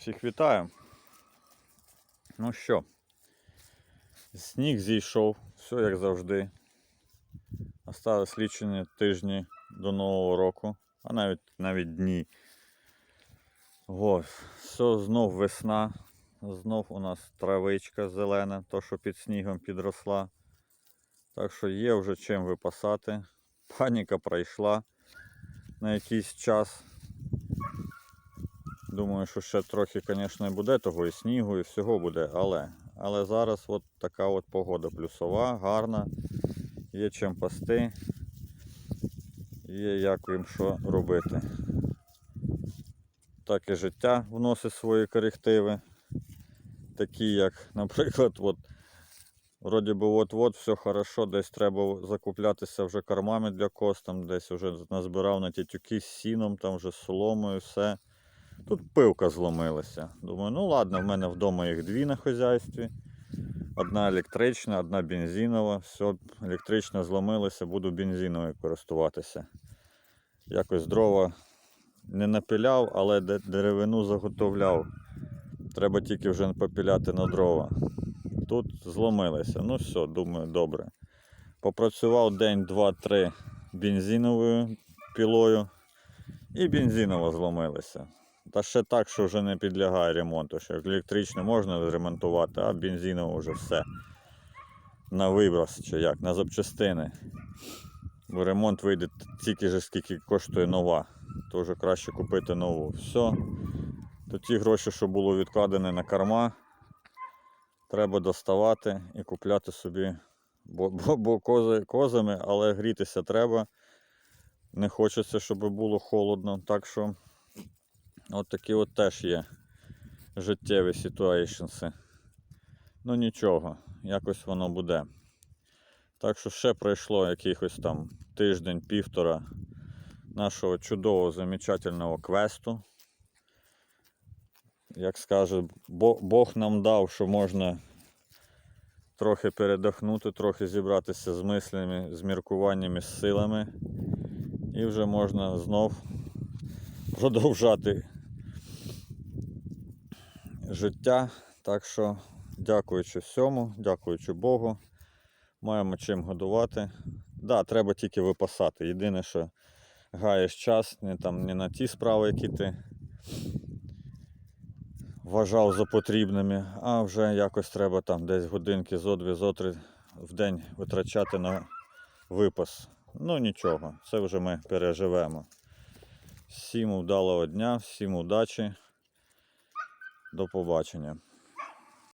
Всіх вітаю. Ну що, сніг зійшов, все як завжди. Осталось лічені тижні до Нового року, а навіть навіть дні. Ось, все, знов весна. Знов у нас травичка зелена, то що під снігом підросла. Так що є вже чим випасати. Паніка пройшла на якийсь час. Думаю, що ще трохи, звісно, буде того і снігу, і всього буде, але. Але зараз от така от погода плюсова, гарна, є чим пасти, є як їм що робити. Так і життя вносить свої корективи, такі як, наприклад, от, вроді би от-от все хорошо, десь треба закуплятися вже кормами для коз, там десь вже назбирав на тітюки з сіном, там вже соломою, все. Тут пилка зломилася. Думаю, ну ладно, в мене вдома їх дві на хазяйстві. Одна електрична, одна бензинова. Все, електрична зломилася, буду бензиновою користуватися. Якось дрова не напиляв, але деревину заготовляв. Треба тільки вже попіляти на дрова. Тут зломилися. Ну все, думаю, добре. Попрацював день, два, три бензиновою пілою. І бензинова зломилася. Та ще так, що вже не підлягає ремонту. Що електрично можна ремонтувати, а бензиново вже все. На виброс чи як, на запчастини. Бо ремонт вийде тільки ж скільки коштує нова. То вже краще купити нову. Все. То ті гроші, що було відкладені на корма, треба доставати і купляти собі. Бо, бо, бо кози, козами, але грітися треба. Не хочеться, щоб було холодно. Так що от такі от теж є життєві ситуейшнси. Ну нічого, якось воно буде. Так що ще пройшло якихось там тиждень-півтора нашого чудового замечательного квесту. Як скаже, Бог нам дав, що можна трохи передохнути, трохи зібратися з мислями, з міркуваннями, з силами. І вже можна знов продовжати життя. Так що, дякуючи всьому, дякуючи Богу, маємо чим годувати. Да, треба тільки випасати. Єдине, що гаєш час не, там, не на ті справи, які ти вважав за потрібними, а вже якось треба там десь годинки зо дві, зо три в день витрачати на випас. Ну нічого, це вже ми переживемо. Всім вдалого дня, всім удачі. До побачення.